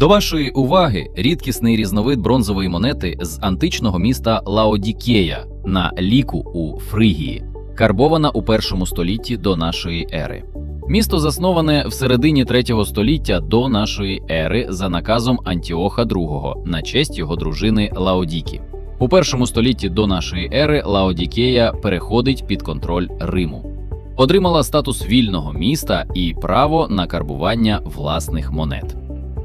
До вашої уваги рідкісний різновид бронзової монети з античного міста Лаодікея на ліку у Фригії, карбована у першому столітті до нашої ери. Місто засноване в середині третього століття до нашої ери за наказом Антіоха II на честь його дружини Лаодікі. У першому столітті до нашої ери Лаодікея переходить під контроль Риму. Отримала статус вільного міста і право на карбування власних монет.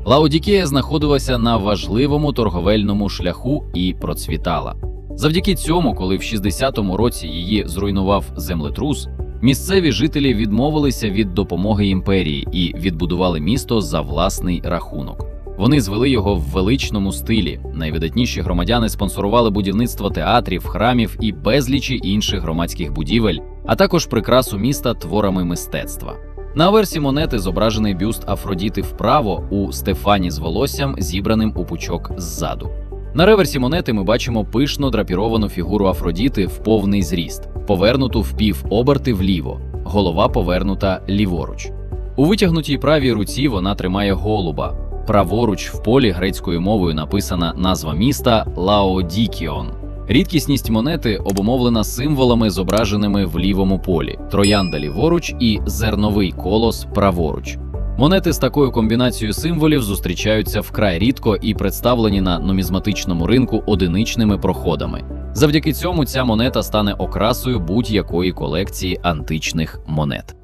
Лаодікея знаходилася на важливому торговельному шляху і процвітала. Завдяки цьому, коли в 60-му році її зруйнував землетрус, місцеві жителі відмовилися від допомоги імперії і відбудували місто за власний рахунок. Вони звели його в величному стилі. Найвидатніші громадяни спонсорували будівництво театрів, храмів і безлічі інших громадських будівель, а також прикрасу міста творами мистецтва. На версі монети зображений бюст Афродіти вправо у Стефані з волоссям, зібраним у пучок ззаду. На реверсі монети ми бачимо пишно драпіровану фігуру Афродіти в повний зріст, повернуту в пів оберти вліво, голова повернута ліворуч. У витягнутій правій руці вона тримає голуба. Праворуч в полі грецькою мовою написана назва міста Лаодікіон. Рідкісність монети обумовлена символами, зображеними в лівому полі: троянда ліворуч і зерновий колос праворуч. Монети з такою комбінацією символів зустрічаються вкрай рідко і представлені на нумізматичному ринку одиничними проходами. Завдяки цьому ця монета стане окрасою будь-якої колекції античних монет.